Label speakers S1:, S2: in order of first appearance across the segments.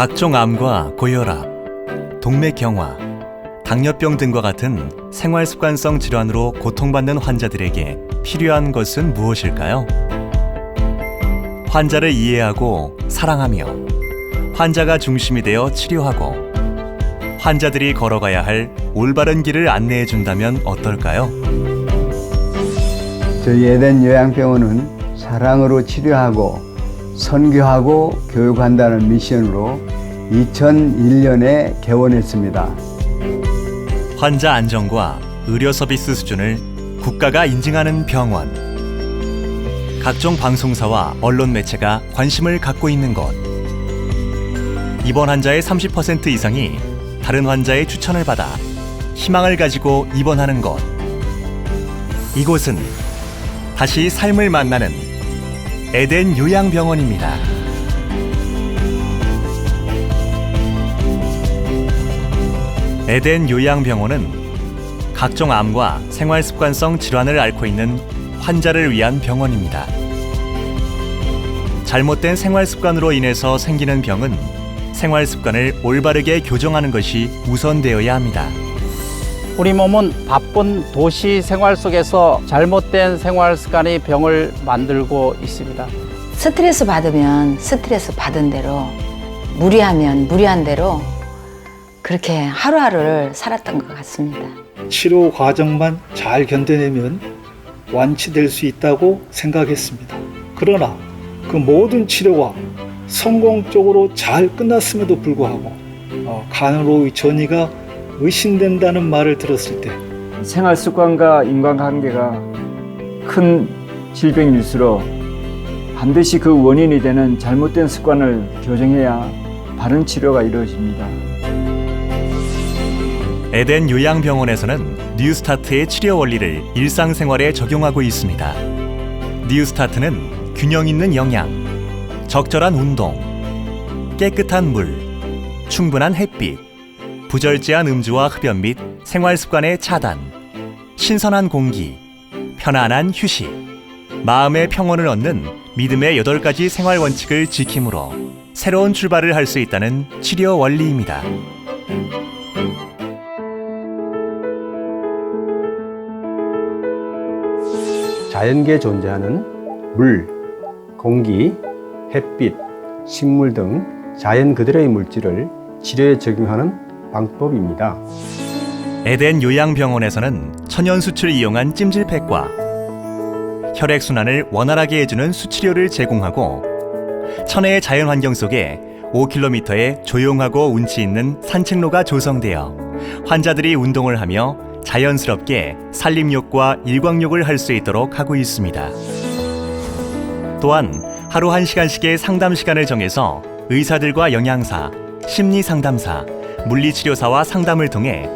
S1: 각종 암과 고혈압, 동맥경화, 당뇨병 등과 같은 생활 습관성 질환으로 고통받는 환자들에게 필요한 것은 무엇일까요? 환자를 이해하고 사랑하며 환자가 중심이 되어 치료하고 환자들이 걸어가야 할 올바른 길을 안내해 준다면 어떨까요?
S2: 저희 에덴 요양병원은 사랑으로 치료하고 선교하고 교육한다는 미션으로 2001년에 개원했습니다.
S1: 환자 안정과 의료 서비스 수준을 국가가 인증하는 병원. 각종 방송사와 언론 매체가 관심을 갖고 있는 곳. 입원 환자의 30% 이상이 다른 환자의 추천을 받아 희망을 가지고 입원하는 곳. 이곳은 다시 삶을 만나는 에덴 요양병원입니다. 에덴 요양병원은 각종 암과 생활 습관성 질환을 앓고 있는 환자를 위한 병원입니다. 잘못된 생활 습관으로 인해서 생기는 병은 생활 습관을 올바르게 교정하는 것이 우선되어야 합니다.
S3: 우리 몸은 바쁜 도시 생활 속에서 잘못된 생활 습관이 병을 만들고 있습니다.
S4: 스트레스 받으면 스트레스 받은 대로 무리하면 무리한 대로 그렇게 하루하루를 살았던 것 같습니다.
S5: 치료 과정만 잘 견뎌내면 완치될 수 있다고 생각했습니다. 그러나 그 모든 치료가 성공적으로 잘 끝났음에도 불구하고 어, 간으로의 전이가 의심된다는 말을 들었을 때
S6: 생활 습관과 인간관계가 큰 질병일수록 반드시 그 원인이 되는 잘못된 습관을 교정해야 바른 치료가 이루어집니다.
S1: 에덴 요양병원에서는 뉴스타트의 치료 원리를 일상생활에 적용하고 있습니다. 뉴스타트는 균형 있는 영양, 적절한 운동, 깨끗한 물, 충분한 햇빛, 부절제한 음주와 흡연 및 생활 습관의 차단, 신선한 공기, 편안한 휴식, 마음의 평온을 얻는 믿음의 여덟 가지 생활 원칙을 지킴으로 새로운 출발을 할 수 있다는 치료 원리입니다.
S2: 자연계에 존재하는 물, 공기, 햇빛, 식물 등 자연 그대로의 물질을 치료에 적용하는 방법입니다.
S1: 에덴 요양병원에서는 천연 수치를 이용한 찜질팩과 혈액 순환을 원활하게 해주는 수치료를 제공하고 천혜의 자연 환경 속에 5km의 조용하고 운치 있는 산책로가 조성되어 환자들이 운동을 하며 자연스럽게 산림욕과 일광욕을 할 수 있도록 하고 있습니다. 또한 하루 1시간씩의 상담 시간을 정해서 의사들과 영양사, 심리 상담사, 물리치료사와 상담을 통해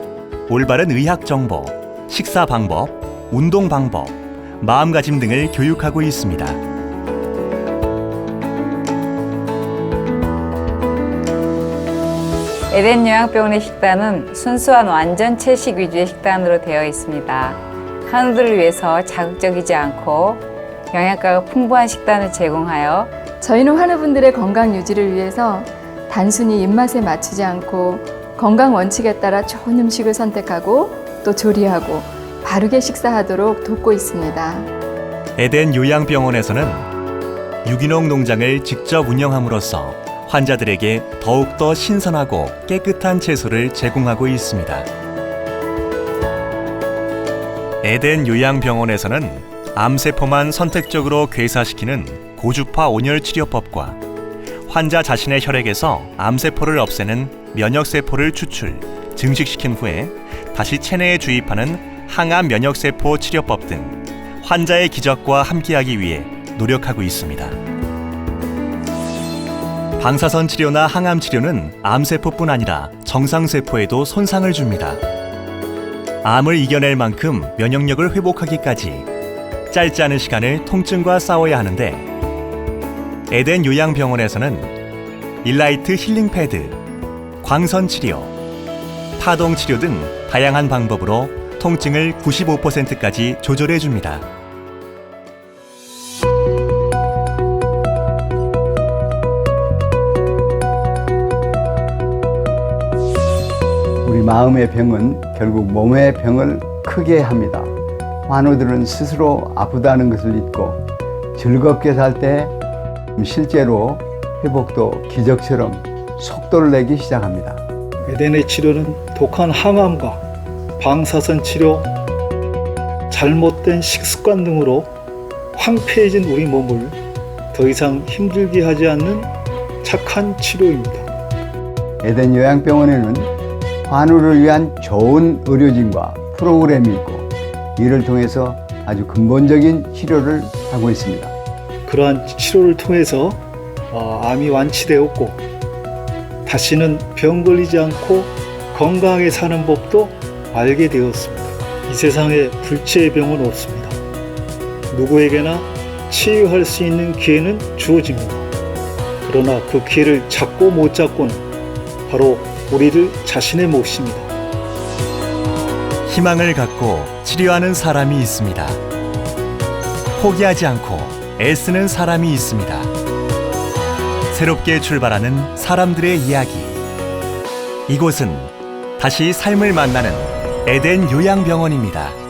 S1: 올바른 의학 정보, 식사 방법, 운동 방법, 마음가짐 등을 교육하고 있습니다.
S7: 에덴 요양병원의 식단은 순수한 완전 채식 위주의 식단으로 되어 있습니다. 한우들을 위해서 자극적이지 않고 영양가가 풍부한 식단을 제공하여
S8: 저희는 환우분들의 건강 유지를 위해서 단순히 입맛에 맞추지 않고 건강 원칙에 따라 좋은 음식을 선택하고 또 조리하고 바르게 식사하도록 돕고 있습니다.
S1: 에덴 요양병원에서는 유기농 농장을 직접 운영함으로써 환자들에게 더욱더 신선하고 깨끗한 채소를 제공하고 있습니다. 에덴 요양병원에서는 암세포만 선택적으로 괴사시키는 고주파 온열 치료법과 환자 자신의 혈액에서 암세포를 없애는 면역세포를 추출, 증식시킨 후에 다시 체내에 주입하는 항암 면역세포 치료법 등 환자의 기적과 함께하기 위해 노력하고 있습니다. 방사선 치료나 항암 치료는 암세포뿐 아니라 정상세포에도 손상을 줍니다. 암을 이겨낼 만큼 면역력을 회복하기까지 짧지 않은 시간을 통증과 싸워야 하는데 에덴 요양병원에서는 일라이트 힐링 패드, 광선 치료, 파동 치료 등 다양한 방법으로 통증을 95%까지 조절해 줍니다.
S9: 마음의 병은 결국 몸의 병을 크게 합니다. 환우들은 스스로 아프다는 것을 잊고 즐겁게 살 때 실제로 회복도 기적처럼 속도를 내기 시작합니다.
S5: 에덴의 치료는 독한 항암과 방사선 치료, 잘못된 식습관 등으로 황폐해진 우리 몸을 더 이상 힘들게 하지 않는 착한 치료입니다.
S9: 에덴 요양병원에는 환우를 위한 좋은 의료진과 프로그램이 있고 이를 통해서 아주 근본적인 치료를 하고 있습니다.
S5: 그러한 치료를 통해서 어, 암이 완치되었고 다시는 병 걸리지 않고 건강하게 사는 법도 알게 되었습니다. 이 세상에 불치의 병은 없습니다. 누구에게나 치유할 수 있는 기회는 주어집니다. 그러나 그 기회를 잡고 못 잡고는 바로 우리들 자신의 몫입니다.
S1: 희망을 갖고 치료하는 사람이 있습니다. 포기하지 않고 애쓰는 사람이 있습니다. 새롭게 출발하는 사람들의 이야기. 이곳은 다시 삶을 만나는 에덴 요양병원입니다.